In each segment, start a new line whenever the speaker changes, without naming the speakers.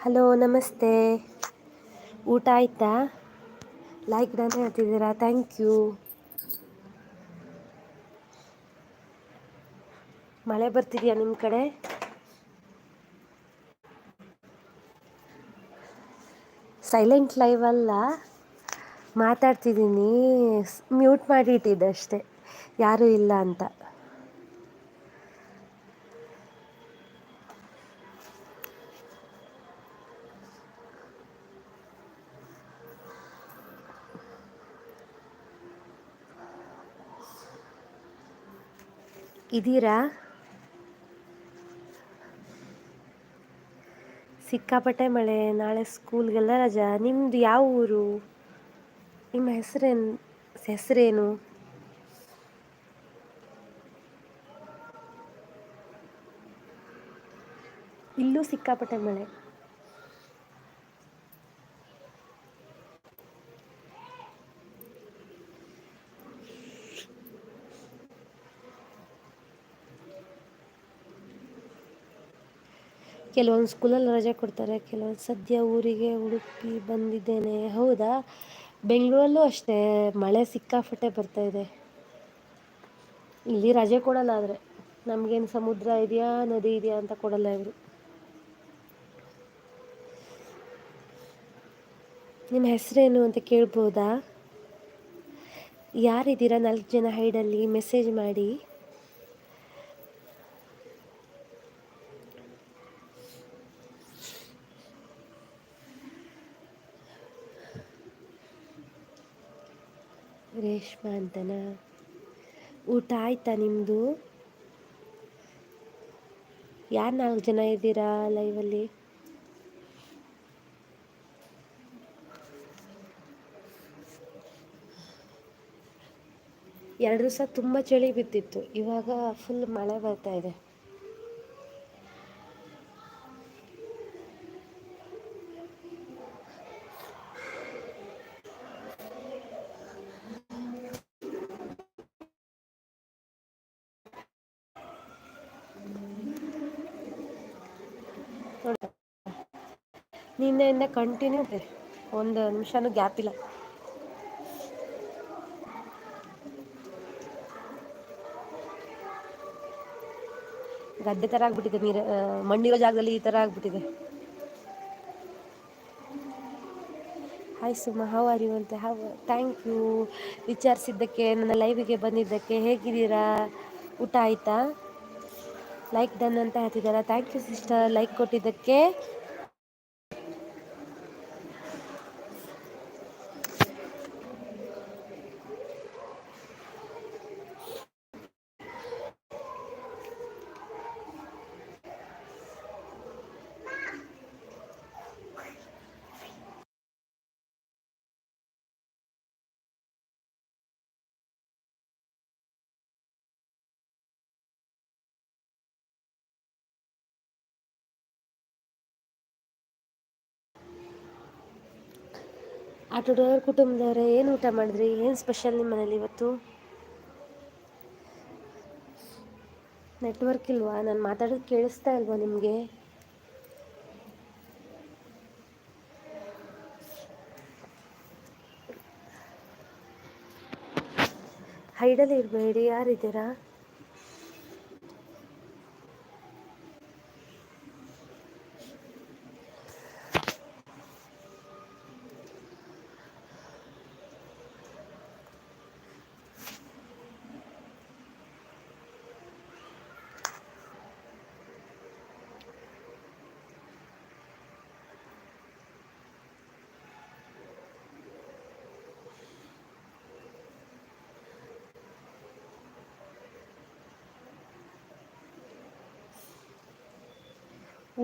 Hello, ನಮಸ್ತೆ. ಊಟ ಆಯ್ತಾ? ಲೈಕ್ ಡನ್ ಹೇಳ್ತಿದ್ದೀರಾ? ಥ್ಯಾಂಕ್ ಯು ಮಳೆ ಬರ್ತಿದೆಯಾ ನಿಮ್ಮ ಕಡೆ? ಸೈಲೆಂಟ್ ಲೈವ್ ಅಲ್ಲ. ಮಾತಾಡ್ತಿದ್ದೀನಿ. ಮ್ಯೂಟ್ ಮಾಡಿಟ್ಟಿದ್ದೆ ಅಷ್ಟೇ. ಯಾರೂ ಇಲ್ಲ ಅಂತ. ಇದ್ದೀರಾ ಸಿಕ್ಕಾಪಟ್ಟೆ ಮಳೆ, ನಾಳೆ ಸ್ಕೂಲ್ಗೆಲ್ಲ ರಜಾ. ನಿಮ್ಮದು ಯಾವ ಊರು? ನಿಮ್ಮ ಹೆಸರೇನು ಹೆಸರೇನು? ಇಲ್ಲೂ ಸಿಕ್ಕಾಪಟ್ಟೆ ಮಳೆ. ಕೆಲವೊಂದು ಸ್ಕೂಲಲ್ಲಿ ರಜೆ ಕೊಡ್ತಾರೆ, ಕೆಲವೊಂದು ಸದ್ಯ ಊರಿಗೆ ಉಡುಪಿ ಬಂದಿದ್ದೇನೆ. ಹೌದಾ? ಬೆಂಗಳೂರಲ್ಲೂ ಅಷ್ಟೇ, ಮಳೆ ಸಿಕ್ಕಾಪಟ್ಟೆ ಬರ್ತಾ ಇದೆ. ಇಲ್ಲಿ ರಜೆ ಕೊಡಲ್ಲ ಆದರೆ. ನಮಗೇನು ಸಮುದ್ರ ಇದೆಯಾ, ನದಿ ಇದೆಯಾ ಅಂತ ಕೊಡಲ್ಲ ಇವರು. ನಿಮ್ಮ ಹೆಸರೇನು ಅಂತ ಕೇಳ್ಬೋದಾ? ಯಾರಿದ್ದೀರಾ ನಾಲ್ಕು ಜನ ಹೈಡಲ್ಲಿ? ಮೆಸೇಜ್ ಮಾಡಿ. ರೇಷ್ಮಾ ಅಂತನಾ? ಊಟ ಆಯ್ತಾ ನಿಮ್ಮದು ಯಾರು ನಾಲ್ಕು ಜನ ಇದ್ದೀರಾ ಲೈವಲ್ಲಿ? ಎರಡು ದಿವಸ ತುಂಬ ಚಳಿ ಬಿದ್ದಿತ್ತು. ಇವಾಗ ಫುಲ್ ಮಳೆ ಬರ್ತಾ ಇದೆ. ನಿನ್ನೆಯಿಂದ ಕಂಟಿನ್ಯೂ ಇದೆ. ಒಂದು ನಿಮಿಷನೂ ಗ್ಯಾಪ್ ಇಲ್ಲ. ಗದ್ದೆ ಥರ ಆಗ್ಬಿಟ್ಟಿದೆ, ನೀರು ಮಣ್ಣಿರೋ ಜಾಗದಲ್ಲಿ ಈ ಥರ ಆಗ್ಬಿಟ್ಟಿದೆ. ಹಾಯ್ ಸುಮ್ಮ ಹೌ ಆರ್ ಯು ಅಂತ ಹೌ ಥ್ಯಾಂಕ್ ಯು ವಿಚಾರಿಸಿದ್ದಕ್ಕೆ, ನನ್ನ ಲೈವಿಗೆ ಬಂದಿದ್ದಕ್ಕೆ ಹೇಗಿದ್ದೀರಾ? ಊಟ ಆಯಿತಾ? ಲೈಕ್ ಡನ್ ಅಂತ ಹೇಳ್ತಿದ್ದಾರಾ? ಥ್ಯಾಂಕ್ ಯು ಸಿಸ್ಟರ್ ಲೈಕ್ ಕೊಟ್ಟಿದ್ದಕ್ಕೆ. ಆಟೋಡವ್ರ ಕುಟುಂಬದವರೇ, ಏನು ಊಟ ಮಾಡಿದ್ರಿ? ಏನು ಸ್ಪೆಷಲ್ ನಿಮ್ಮ ಮನೇಲಿ ಇವತ್ತು? ನೆಟ್ವರ್ಕ್ ಇಲ್ವಾ? ನಾನು ಮಾತಾಡೋದು ಕೇಳಿಸ್ತಾ ಇಲ್ವಾ ನಿಮಗೆ? ಹೈಡಲ್ಲಿ ಇರಬೇಡಿ, ಯಾರಿದ್ದೀರಾ?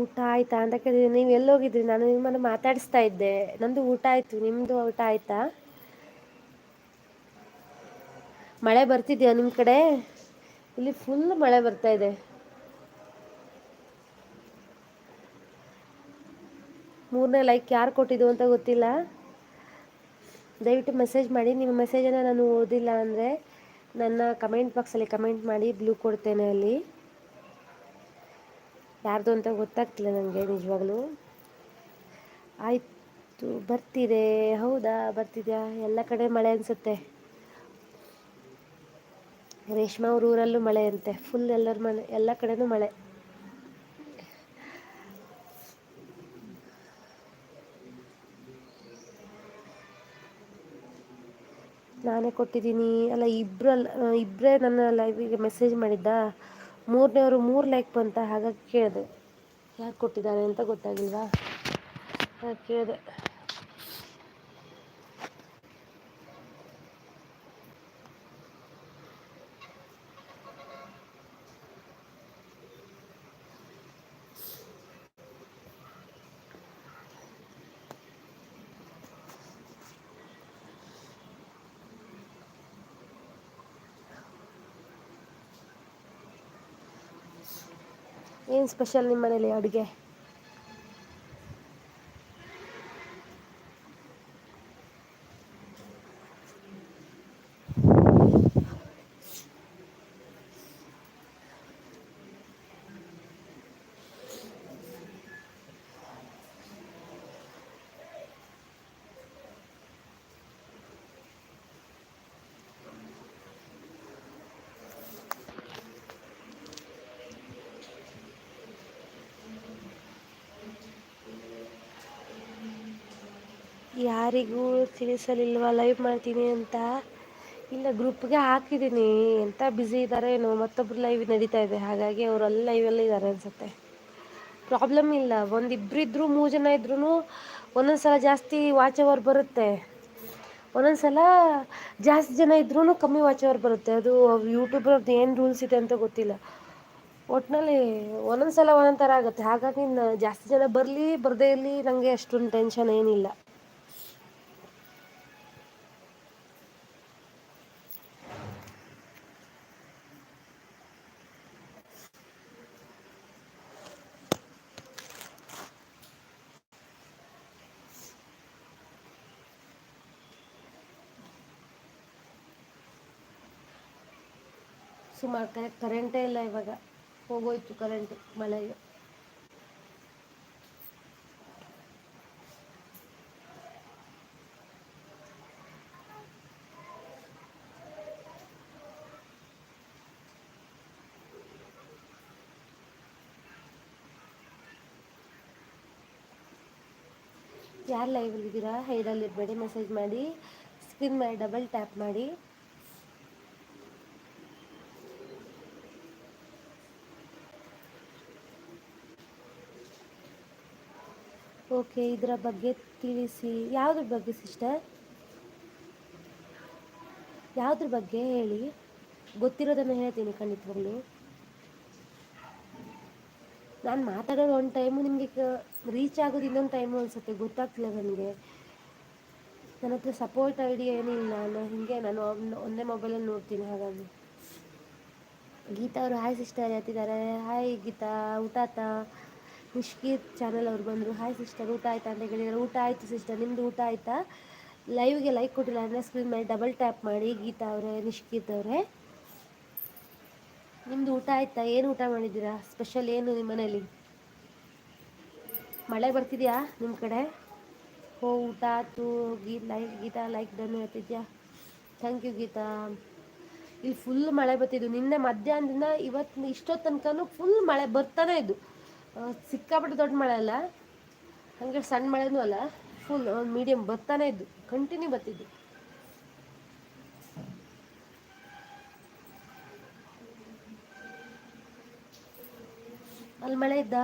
ಊಟ ಆಯ್ತಾ ಅಂತ ಕೇಳಿದ್ರೆ ನೀವು ಎಲ್ಲೋಗಿದ್ರಿ? ನಾನು ನಿಮ್ಮನ್ನು ಮಾತಾಡಿಸ್ತಾ ಇದ್ದೆ. ನಂದು ಊಟ ಆಯಿತು. ನಿಮ್ಮದು ಊಟ ಆಯಿತಾ? ಮಳೆ ಬರ್ತಿದ್ಯಾ ನಿಮ್ಮ ಕಡೆ? ಇಲ್ಲಿ ಫುಲ್ ಮಳೆ ಬರ್ತಾ ಇದೆ. ಮೂರನೇ ಲೈಕ್ ಯಾರು ಕೊಟ್ಟಿದ್ದು ಅಂತ ಗೊತ್ತಿಲ್ಲ. ದಯವಿಟ್ಟು ಮೆಸೇಜ್ ಮಾಡಿ. ನಿಮ್ಮ ಮೆಸೇಜನ್ನು ನಾನು ಓದಿಲ್ಲ ಅಂದರೆ ನನ್ನ ಕಮೆಂಟ್ ಬಾಕ್ಸಲ್ಲಿ ಕಮೆಂಟ್ ಮಾಡಿ ಬ್ಲೂ ಕೊಡ್ತೇನೆ ಅಲ್ಲಿ. ಯಾರ್ದು ಅಂತ ಗೊತ್ತಾಗ್ತಿಲ್ಲ ನನಗೆ ನಿಜವಾಗ್ಲೂ. ಆಯಿತು, ಬರ್ತಿದೆ. ಹೌದಾ? ಬರ್ತಿದ್ಯಾ? ಎಲ್ಲ ಕಡೆ ಮಳೆ ಅನಿಸುತ್ತೆ. ರೇಷ್ಮಾ ಅವ್ರ ಊರಲ್ಲೂ ಮಳೆ ಅಂತೆ. ಫುಲ್ ಎಲ್ಲರ ಮನೆ, ಎಲ್ಲ ಕಡೆನೂ ಮಳೆ. ನಾನೇ ಕೊಟ್ಟಿದ್ದೀನಿ. ಅಲ್ಲ ಇಬ್ಬರಲ್ಲ ಇಬ್ಬರೇ ನನ್ನ ಲೈವಿಗೆ ಮೆಸೇಜ್ ಮಾಡಿದ್ದ? ಮೂರನೇವರು ಮೂರು ಲೈಕ್ ಬಂತ ಹಾಗಾಗಿ ಕೇಳಿದೆ. ಯಾಕೆ ಕೊಟ್ಟಿದ್ದಾರೆ ಅಂತ ಗೊತ್ತಾಗಿಲ್ವಾ? ಹಾಗೆ ಕೇಳಿದೆ. ಏನು ಸ್ಪೆಷಲ್ ನಿಮ್ಮ ಮನೇಲಿ ಅಡುಗೆ? ಯಾರಿಗೂ ತಿಳಿಸಲಿಲ್ವ ಲೈವ್ ಮಾಡ್ತೀನಿ ಅಂತ? ಇಲ್ಲ ಗ್ರೂಪ್ಗೆ ಹಾಕಿದ್ದೀನಿ ಎಂಥ ಬ್ಯುಸಿ ಇದ್ದಾರೆ ಏನೋ, ಮತ್ತೊಬ್ರು ಲೈವ್ ನಡೀತಾ ಇದೆ. ಹಾಗಾಗಿ ಅವರೆಲ್ಲ ಲೈವಲ್ಲಿ ಇದ್ದಾರೆ ಅನಿಸುತ್ತೆ. ಪ್ರಾಬ್ಲಮ್ ಇಲ್ಲ. ಒಂದು ಇಬ್ಬರಿದ್ರು ಮೂರು ಜನ ಇದ್ರೂ ಒಂದೊಂದು ಸಲ ಜಾಸ್ತಿ ವಾಚ್ ಅವರ್ ಬರುತ್ತೆ. ಒಂದೊಂದು ಸಲ ಜಾಸ್ತಿ ಜನ ಇದ್ರೂ ಕಮ್ಮಿ ವಾಚ್ ಅವರ್ ಬರುತ್ತೆ. ಅದು ಯೂಟ್ಯೂಬ್ರದ್ದು ಏನು ರೂಲ್ಸ್ ಇದೆ ಅಂತ ಗೊತ್ತಿಲ್ಲ. ಒಟ್ಟಿನಲ್ಲಿ ಒಂದೊಂದು ಸಲ ಒಂದೊಂದು ಥರ ಆಗುತ್ತೆ. ಹಾಗಾಗಿ ಜಾಸ್ತಿ ಜನ ಬರಲಿ, ಬರದೇ ಇರಲಿ ನನಗೆ ಅಷ್ಟೊಂದು ಟೆನ್ಷನ್ ಏನಿಲ್ಲ. ಸುಮಾರು ಮಾಡ್ತಾರೆ ಕರೆಂಟೇ ಇಲ್ಲ ಇವಾಗ. ಹೋಗೋಯ್ತು ಕರೆಂಟ್, ಮಳೆಗೆ. ಯಾರು ಲೈವಲ್ಲಿದ್ದೀರಾ ಹೈಡಲ್ಲಿರಬೇಡಿ ಮೆಸೇಜ್ ಮಾಡಿ. ಸ್ಕ್ರೀನ್ ಮೇಲೆ ಡಬಲ್ ಟ್ಯಾಪ್ ಮಾಡಿ. ಓಕೆ, ಇದರ ಬಗ್ಗೆ ತಿಳಿಸಿ. ಯಾವುದ್ರ ಬಗ್ಗೆ ಸಿಸ್ಟರ್? ಯಾವುದ್ರ ಬಗ್ಗೆ ಹೇಳಿ? ಗೊತ್ತಿರೋದನ್ನು ಹೇಳ್ತೀನಿ ಖಂಡಿತವಾಗ್ಲು. ನಾನು ಮಾತಾಡೋದು ಒಂದು ಟೈಮು ನಿಮಗೆ ರೀಚ್ ಆಗೋದು ಇನ್ನೊಂದು ಟೈಮು ಅನಿಸುತ್ತೆ, ಗೊತ್ತಾಗ್ತಿಲ್ಲ ನನಗೆ. ನನ್ನ ಹತ್ರ ಸಪೋರ್ಟ್ ಐಡಿ ಏನಿಲ್ಲ, ನಾನು ಹೀಗೆ ನಾನು ಒಂದ್- ಮೊಬೈಲಲ್ಲಿ ನೋಡ್ತೀನಿ ಹಾಗಾಗಿ. ಗೀತಾ ಅವರು ಹಾಯ್ ಸಿಸ್ಟರ್ ಹೇಳ್ತಿದ್ದಾರೆ ಹಾಯ್ ಗೀತಾ, ಊಟ ನಿಷ್ಕೀತ್ ಚಾನಲ್ ಅವ್ರು ಬಂದರು. ಹಾಯ್ ಸಿಸ್ಟರ್ ಊಟ ಆಯ್ತಾ? ಅಂತ ಕೇಳಿದ್ರು. ಊಟ ಆಯಿತು ಸಿಸ್ಟರ್ ನಿಮ್ಮದು ಊಟ ಆಯಿತಾ? ಲೈವ್ಗೆ ಲೈಕ್ ಕೊಟ್ಟಿಲ್ಲ. ಅಂದರೆ ಸ್ಕ್ರೀನ್ ಮೇಲೆ ಡಬಲ್ ಟ್ಯಾಪ್ ಮಾಡಿ ಗೀತಾ ಅವರೇ, ನಿಷ್ಕೀತ್ ಅವರೇ. ನಿಮ್ಮದು ಊಟ ಆಯ್ತಾ? ಏನು ಊಟ ಮಾಡಿದ್ದೀರಾ? ಸ್ಪೆಷಲ್ ಏನು ನಿಮ್ಮ ಮನೇಲಿ? ಮಳೆ ಬರ್ತಿದ್ಯಾ ನಿಮ್ಮ ಕಡೆ? ಹೋ, ಊಟ ಆಯ್ತು. ಗೀ ಲೈಕ್ ಗೀತಾ ಲೈಕ್ ಡನ್ ಹೇಳ್ತಿದ್ಯಾ? Thank you Geeta. ಇಲ್ಲಿ ಫುಲ್ ಮಳೆ ಬರ್ತಿದ್ದು. ನಿನ್ನೆ ಮಧ್ಯಾಹ್ನದಿಂದ ಇವತ್ತು ಇಷ್ಟೊತ್ತು ತನಕನೂ ಫುಲ್ ಮಳೆ ಬರ್ತಾನೆ ಇದ್ದು ಸಿಕ್ಕಾಪಟ್ಟೆ ದೊಡ್ಡ ಮಳೆ ಅಲ್ಲ, ಹಾಗೆ ಸಣ್ಣ ಮಳೆನೂ ಅಲ್ಲ ಫುಲ್ ಮೀಡಿಯಮ್ ಬರ್ತಾನೆ ಇದ್ದು ಕಂಟಿನ್ಯೂ ಬರ್ತಿದ್ದು. ಅಲ್ಲಿ ಮಳೆ ಇದ್ದ?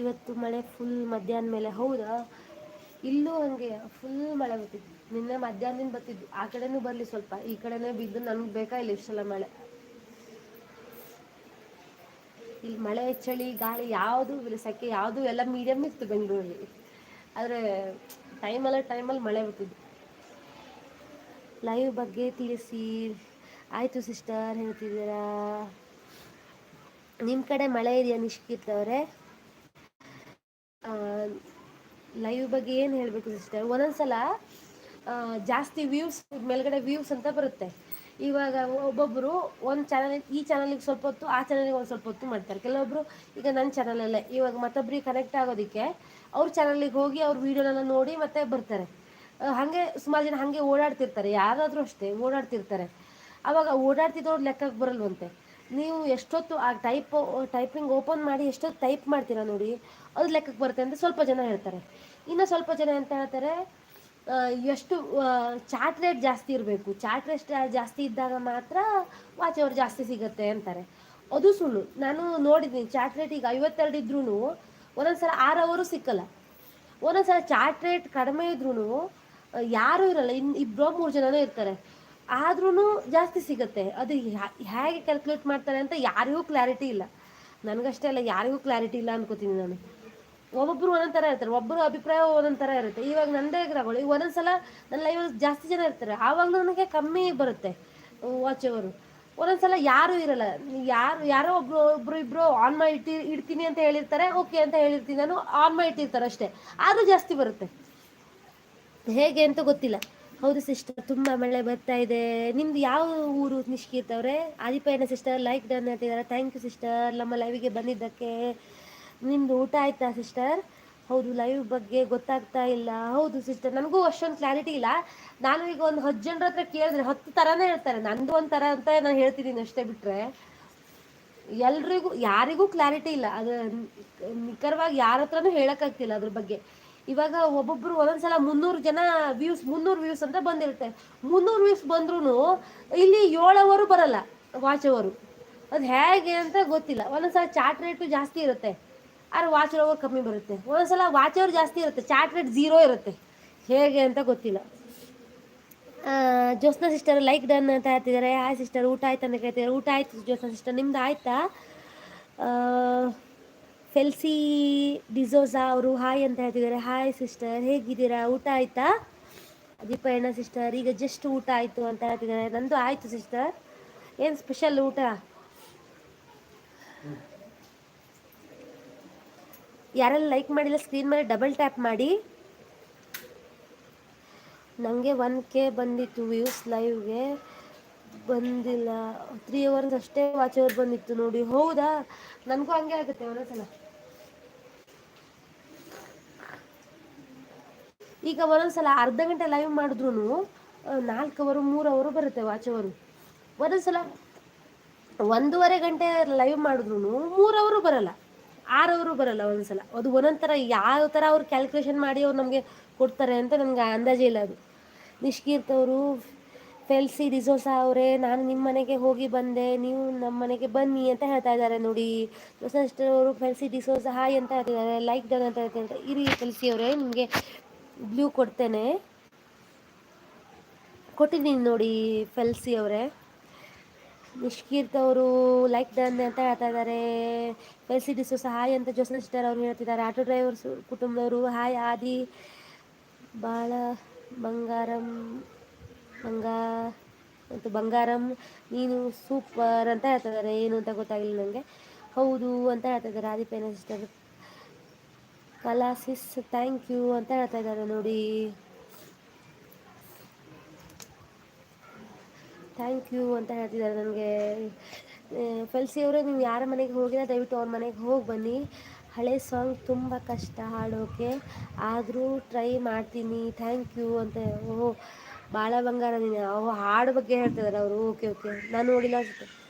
ಇವತ್ತು ಮಳೆ ಫುಲ್ ಮಧ್ಯಾಹ್ನ ಮೇಲೆ, ಹೌದಾ? ಇಲ್ಲೂ ಹಾಗೆ ಫುಲ್ ಮಳೆ ಬರ್ತಿದ್ದು ನಿನ್ನೆ ಮಧ್ಯಾಹ್ನದಿಂದ ಬರ್ತಿದ್ದು. ಆ ಕಡೆನೂ ಬರಲಿ ಸ್ವಲ್ಪ, ಈ ಕಡೆನೇ ಬಿದ್ದು ನನಗೆ ಬೇಕಾ ಇಲ್ಲ ಇಷ್ಟೆಲ್ಲ ಮಳೆ? ಇಲ್ಲಿ ಮಳೆ, ಚಳಿ, ಗಾಳಿ ಯಾವುದು ಸೆಕೆ ಯಾವುದು ಎಲ್ಲ ಮೀಡಿಯಮ್ ಇತ್ತು ಬೆಂಗಳೂರಲ್ಲಿ. ಆದರೆ ಟೈಮಲ್ಲ ಟೈಮಲ್ಲಿ ಮಳೆ ಬರ್ತಿದ್ದು ಲೈವ್ ಬಗ್ಗೆ ತಿಳಿಸಿ. ಆಯಿತು ಸಿಸ್ಟರ್ ಹೇಳ್ತಿದ್ದೀರಾ? ನಿಮ್ಮ ಕಡೆ ಮಳೆ ಇದೆಯಾ ನಿಷ್ಕಿತ್ ಅವರೇ? ಲೈವ್ ಬಗ್ಗೆ ಏನು ಹೇಳಬೇಕು ಸಿಸ್ಟರ್ ಒಂದೊಂದ್ಸಲ ಜಾಸ್ತಿ ವ್ಯೂವ್ಸ್ ಮೇಲ್ಗಡೆ ವ್ಯೂವ್ಸ್ ಅಂತ ಬರುತ್ತೆ. ಇವಾಗ ಒಬ್ಬೊಬ್ಬರು ಒಂದು ಚಾನಲ್ ಈ ಚಾನಲಿಗೆ ಸ್ವಲ್ಪ ಹೊತ್ತು, ಆ ಚಾನಲಿಗೆ ಒಂದು ಸ್ವಲ್ಪ ಹೊತ್ತು ಮಾಡ್ತಾರೆ. ಕೆಲವೊಬ್ಬರು ಈಗ ನನ್ನ ಚಾನಲಲ್ಲೇ ಇವಾಗ ಮತ್ತೊಬ್ಬರಿಗೆ ಕನೆಕ್ಟ್ ಆಗೋದಕ್ಕೆ ಅವ್ರ ಚಾನಲಿಗೆ ಹೋಗಿ ಅವ್ರ ವೀಡಿಯೋನೆಲ್ಲ ನೋಡಿ ಮತ್ತೆ ಬರ್ತಾರೆ. ಹಾಗೆ ಸುಮಾರು ಜನ ಹಾಗೆ ಓಡಾಡ್ತಿರ್ತಾರೆ, ಯಾರಾದರೂ ಅಷ್ಟೇ ಓಡಾಡ್ತಿರ್ತಾರೆ. ಆವಾಗ ಓಡಾಡ್ತಿದ್ದವ್ರು ಲೆಕ್ಕಕ್ಕೆ ಬರಲ್ವಂತೆ. ನೀವು ಎಷ್ಟೊತ್ತು ಆ ಟೈಪ್ ಟೈಪಿಂಗ್ ಓಪನ್ ಮಾಡಿ ಎಷ್ಟೊತ್ತು ಟೈಪ್ ಮಾಡ್ತೀರಾ ನೋಡಿ, ಅದು ಲೆಕ್ಕಕ್ಕೆ ಬರುತ್ತೆ ಅಂತ ಸ್ವಲ್ಪ ಜನ ಹೇಳ್ತಾರೆ. ಇನ್ನು ಸ್ವಲ್ಪ ಜನ ಅಂತ ಹೇಳ್ತಾರೆ ಎಷ್ಟು ಚಾಟ್ ರೇಟ್ ಜಾಸ್ತಿ ಇರಬೇಕು. ಚಾಟ್ ರೇಟ್ ಜಾಸ್ತಿ ಇದ್ದಾಗ ಮಾತ್ರ ವಾಚ್ ಅವರ್ ಜಾಸ್ತಿ ಸಿಗುತ್ತೆ ಅಂತಾರೆ. ಅದು ಸುಳ್ಳು. ನಾನು ನೋಡಿದ್ದೀನಿ ಚಾಟ್ ರೇಟ್ ಈಗ ಐವತ್ತೆರಡು ಇದ್ರೂ ಒಂದೊಂದು ಸಲ ಆರು ಅವರು ಸಿಕ್ಕಲ್ಲ. ಒಂದೊಂದು ಸಲ ಚಾಟ್ ರೇಟ್ ಕಡಿಮೆ ಇದ್ರೂ ಯಾರೂ ಇರಲ್ಲ. ಇನ್ನು ಇಬ್ಬರೋ ಮೂರು ಜನನೂ ಇರ್ತಾರೆ. ಆದ್ರೂ ಜಾಸ್ತಿ ಸಿಗುತ್ತೆ. ಅದು ಹೇಗೆ ಕ್ಯಾಲ್ಕುಲೇಟ್ ಮಾಡ್ತಾರೆ ಅಂತ ಯಾರಿಗೂ ಕ್ಲಾರಿಟಿ ಇಲ್ಲ. ನನಗಷ್ಟೇ ಅಲ್ಲ, ಯಾರಿಗೂ ಕ್ಲಾರಿಟಿ ಇಲ್ಲ ಅನ್ಕೋತೀನಿ ನಾನು. ಒಬ್ಬೊಬ್ಬರು ಒಂದೊಂದು ಥರ ಇರ್ತಾರೆ, ಒಬ್ಬರು ಅಭಿಪ್ರಾಯ ಒಂದೊಂದು ಥರ ಇರುತ್ತೆ. ಇವಾಗ ನಂದೇ ಗ್ರಹಗಳು ಈಗ ಒಂದೊಂದು ಸಲ ನನ್ನ ಲೈವಲ್ಲಿ ಜಾಸ್ತಿ ಜನ ಇರ್ತಾರೆ. ಆವಾಗಲೂ ನನಗೆ ಕಮ್ಮಿ ಬರುತ್ತೆ ವಾಚ್ ಅವರು. ಒಂದೊಂದು ಸಲ ಯಾರೂ ಇರಲ್ಲ. ಯಾರು, ಯಾರೋ ಒಬ್ರು ಒಬ್ರು ಇಬ್ರು ಆನ್ ಮಾಡಿ ಇಟ್ಟಿ, ಇಡ್ತೀನಿ ಅಂತ ಹೇಳಿರ್ತಾರೆ ಓಕೆ ಅಂತ ಹೇಳಿರ್ತೀನಿ ನಾನು ಆನ್ ಮಾಡಿ ಇಟ್ಟಿರ್ತಾರೆ ಅಷ್ಟೇ. ಆದರೂ ಜಾಸ್ತಿ ಬರುತ್ತೆ. ಹೇಗೆ ಅಂತ ಗೊತ್ತಿಲ್ಲ. ಹೌದು ಸಿಸ್ಟರ್ ತುಂಬ ಮಳೆ ಬರ್ತಾ ಇದೆ. ನಿಮ್ದು ಯಾವ ಊರು ನಿಷ್ಕಿರ್ತವ್ರೆ ಆದಿಪಯನ ಸಿಸ್ಟರ್ ಲೈಕ್ ಡನ್ ಅಂತಿದ್ದಾರೆ ಥ್ಯಾಂಕ್ ಯು ಸಿಸ್ಟರ್ ನಮ್ಮ ಲೈವಿಗೆ ಬಂದಿದ್ದಕ್ಕೆ. ನಿಮ್ಮದು ಊಟ ಆಯ್ತಾ, ಸಿಸ್ಟರ್? ಹೌದು ಲೈವ್ ಬಗ್ಗೆ ಗೊತ್ತಾಗ್ತಾ ಇಲ್ಲ. ಹೌದು, ಸಿಸ್ಟರ್, ನನಗೂ ಅಷ್ಟೊಂದು ಕ್ಲಾರಿಟಿ ಇಲ್ಲ. ನಾನು ಈಗ ಒಂದು ಹತ್ತು ಜನರ ಹತ್ರ ಕೇಳಿದ್ರೆ ಹತ್ತು ಥರನೇ ಹೇಳ್ತಾರೆ. ನಂದು ಒಂದು ಥರ ಅಂತ ನಾನು ಹೇಳ್ತಿದ್ದೀನಿ ಅಷ್ಟೇ ಬಿಟ್ಟರೆ ಎಲ್ರಿಗೂ, ಯಾರಿಗೂ ಕ್ಲಾರಿಟಿ ಇಲ್ಲ. ಅದು ನಿಖರವಾಗಿ ಯಾರ ಹತ್ರನೂ ಹೇಳೋಕ್ಕಾಗ್ತಿಲ್ಲ ಅದ್ರ ಬಗ್ಗೆ. ಇವಾಗ ಒಬ್ಬೊಬ್ಬರು ಒಂದೊಂದ್ಸಲ ಮುನ್ನೂರು ಜನ ವ್ಯೂಸ್ ಮುನ್ನೂರು ವ್ಯೂಸ್ ಅಂತ ಬಂದಿರುತ್ತೆ. ಮುನ್ನೂರು ವ್ಯೂಸ್ ಬಂದ್ರೂ ಇಲ್ಲಿ ಏಳು ಅವರು ಬರಲ್ಲ ವಾಚ್ ಅವರು. ಅದು ಹೇಗೆ ಅಂತ ಗೊತ್ತಿಲ್ಲ. ಒಂದೊಂದ್ಸಲ ಚಾಟ್ ರೇಟು ಜಾಸ್ತಿ ಇರುತ್ತೆ. ಆದ್ರೆ ವಾಚ್ ಓವರ್ ಕಮ್ಮಿ ಬರುತ್ತೆ. ಒಂದೊಂದ್ಸಲ ವಾಚ್ ಅವರ್ ಜಾಸ್ತಿ ಇರುತ್ತೆ ಚಾಟ್ ರೇಟ್ ಝೀರೋ ಇರುತ್ತೆ. ಹೇಗೆ ಅಂತ ಗೊತ್ತಿಲ್ಲ. ಜ್ಯೋತ್ಸ್ನಾ ಸಿಸ್ಟರ್ ಲೈಕ್ ಡನ್ ಅಂತ ಹೇಳ್ತಿದ್ದಾರೆ ಹಾಯ್ ಸಿಸ್ಟರ್ ಊಟ ಆಯ್ತು ಅಂತ ಕೇಳ್ತಿದ್ದಾರೆ ಊಟ ಆಯ್ತು ಜ್ಯೋತ್ಸ್ನಾ ಸಿಸ್ಟರ್ ನಿಮ್ದು ಆಯ್ತಾ? ಫೆಲ್ಸಿ ಡಿಸೋಸಾ ಅವರು ಹಾಯ್ ಅಂತ ಹೇಳ್ತಿದ್ದಾರೆ ಹಾಯ್ ಸಿಸ್ಟರ್ ಹೇಗಿದ್ದೀರಾ? ಊಟ ಆಯ್ತಾ? ದೀಪಯ್ಯಣ್ಣ ಸಿಸ್ಟರ್ ಈಗ ಜಸ್ಟ್ ಊಟ ಆಯಿತು ಅಂತ ಹೇಳ್ತಿದ್ದಾರೆ ನಂದು ಆಯಿತು ಸಿಸ್ಟರ್ ಏನು ಸ್ಪೆಷಲ್ ಊಟ? ಯಾರೆಲ್ಲ ಲೈಕ್ ಮಾಡಿಲ್ಲ ಸ್ಕ್ರೀನ್ ಮೇಲೆ ಡಬಲ್ ಟ್ಯಾಪ್ ಮಾಡಿ. ನನಗೆ ಒನ್ ಕೆ ಬಂದಿತ್ತು ವ್ಯೂಸ್ ಲೈವ್ಗೆ ಬಂದಿಲ್ಲ. ತ್ರೀ ಅವರ್ಸ್ ಅಷ್ಟೇ ವಾಚ್ ಅವರ್ ಬಂದಿತ್ತು ನೋಡಿ. ಹೌದಾ? ನನಗೂ ಹಂಗೆ ಆಗುತ್ತೆ ಒಂದೊಂದ್ಸಲ ಈಗ ಒಂದೊಂದ್ಸಲ ಅರ್ಧ ಗಂಟೆ ಲೈವ್ ಮಾಡಿದ್ರು ನಾಲ್ಕು ಅವರು ಮೂರು ಅವರು ಬರುತ್ತೆ ವಾಚ್ ಅವರು. ಒಂದೊಂದ್ಸಲ ಒಂದೂವರೆ ಗಂಟೆ ಲೈವ್ ಮಾಡಿದ್ರು ಮೂರು ಅವರು ಬರಲ್ಲ. ಆರು ಅವರು ಬರಲ್ಲ ಒಂದೊಂದ್ಸಲ ಅದು ಒಂದೊಂದು ಥರ ಯಾವ ಥರ ಅವ್ರು ಕ್ಯಾಲ್ಕುಲೇಷನ್ ಮಾಡಿ ಅವ್ರು ನಮಗೆ ಕೊಡ್ತಾರೆ ಅಂತ ನನಗೆ ಅಂದಾಜೇ ಇಲ್ಲ ಅದು. ನಿಷ್ಕೀರ್ತವರು ಫೆಲ್ಸಿ ರಿಸೋಸ ಅವರೇ, ನಾನು ನಿಮ್ಮ ಮನೆಗೆ ಹೋಗಿ ಬಂದೆ, ನೀವು ನಮ್ಮ ಮನೆಗೆ ಬನ್ನಿ ಅಂತ ಹೇಳ್ತಾ ಇದ್ದಾರೆ ನೋಡಿ. ಅವರು ಫೆಲ್ಸಿ ಡಿಸೋಸಾ ಹಾಯ್ ಅಂತ ಹೇಳ್ತಿದ್ದಾರೆ ಲೈಕ್ ಡನ್ ಅಂತ ಹೇಳ್ತಾರೆ ಇರಿ ಫೆಲ್ಸಿ ಅವರೇ, ನಿಮಗೆ ಬ್ಲೂ ಕೊಡ್ತೇನೆ. ಕೊಟ್ಟಿದ್ದೀನಿ ನೋಡಿ ಫೆಲ್ಸಿ ಅವರೇ. ನಿಷ್ಕೀರ್ತ್ ಅವರು ಲೈಕ್ ಡನ್ ಅಂತ ಹೇಳ್ತಾ ಇದ್ದಾರೆ. ಫೆಲ್ಸಿ ಸಹ ಹಾಯ್ ಅಂತ ಜೋಸನ್ ಸಿಸ್ಟರ್ ಅವರು ಹೇಳ್ತಿದ್ದಾರೆ. ಆಟೋ ಡ್ರೈವರ್ಸ್ ಕುಟುಂಬದವರು ಹಾಯ್ ಆದಿ ಭಾಳ ಬಂಗಾರಂ, ಬಂಗಾ ಮತ್ತು ಬಂಗಾರಂ, ನೀನು ಸೂಪರ್ ಅಂತ ಹೇಳ್ತಾ ಇದ್ದಾರೆ. ಏನು ಅಂತ ಗೊತ್ತಾಗಿಲ್ಲ ನನಗೆ ಹೌದು ಅಂತ ಹೇಳ್ತಾ ಇದ್ದಾರೆ. ಆದಿ ಪೇನ ಸಿಸ್ಟರ್ ಕಲಾಸಿಸ್ ಥ್ಯಾಂಕ್ ಯು ಅಂತ ಹೇಳ್ತಾ ಇದ್ದಾರೆ ನೋಡಿ. ಥ್ಯಾಂಕ್ ಯು ಅಂತ ಹೇಳ್ತಿದ್ದಾರೆ ನನಗೆ. ಫೆಲ್ಸಿ ಅವರು, ನೀವು ಯಾರ ಮನೆಗೆ ಹೋಗಿಲ್ಲ, ದಯವಿಟ್ಟು ಅವ್ರ ಮನೆಗೆ ಹೋಗಿ ಬನ್ನಿ. ಹಳೆ ಸಾಂಗ್ ತುಂಬ ಕಷ್ಟ ಹಾಡೋಕೆ. ಆದರೂ ಟ್ರೈ ಮಾಡ್ತೀನಿ, ಥ್ಯಾಂಕ್ ಯು ಅಂತ. ಓಹ್ ಭಾಳ ಬಂಗಾರ ನೀನು. ಹಾಡು ಬಗ್ಗೆ ಹೇಳ್ತಿದ್ದಾರೆ ಅವರು. Okay okay. ನಾನು ನೋಡಿಲ್ಲ ಅನ್ಸುತ್ತೆ.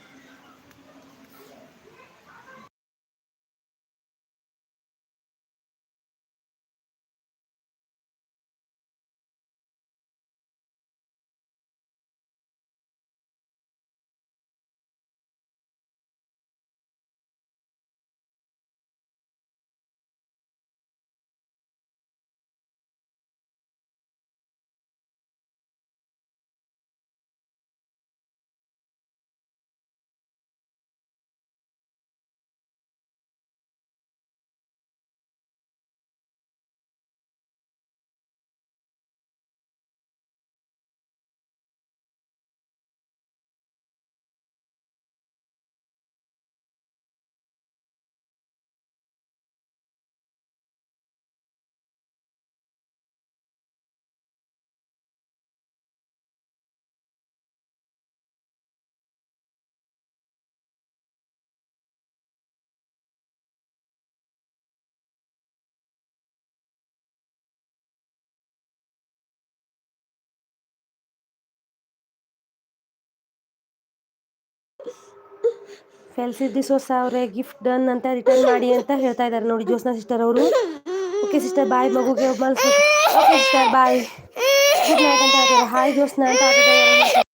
ಫೆಲ್ಸಿ ಡಿಸೋಸ ಅವರೇ ಗಿಫ್ಟ್ ಡನ್ ಅಂತ ರಿಟರ್ನ್ ಮಾಡಿ ಅಂತ ಹೇಳ್ತಾ ಇದ್ದಾರೆ. ನೋಡಿ ಜ್ಯೋತ್ಸ್ನಾ ಸಿಸ್ಟರ್ ಅವರು. ಓಕೆ ಸಿಸ್ಟರ್ ಬಾಯ್ ಮಗುಗೆ ಮಲ್ಸ್ಬೇಕು okay sister bye good night ಅಂತ ಹೇಳ್ತಾರೆ ಹಾಯ್ ಜ್ಯೋತ್ಸ್ನಾ ಅಂತ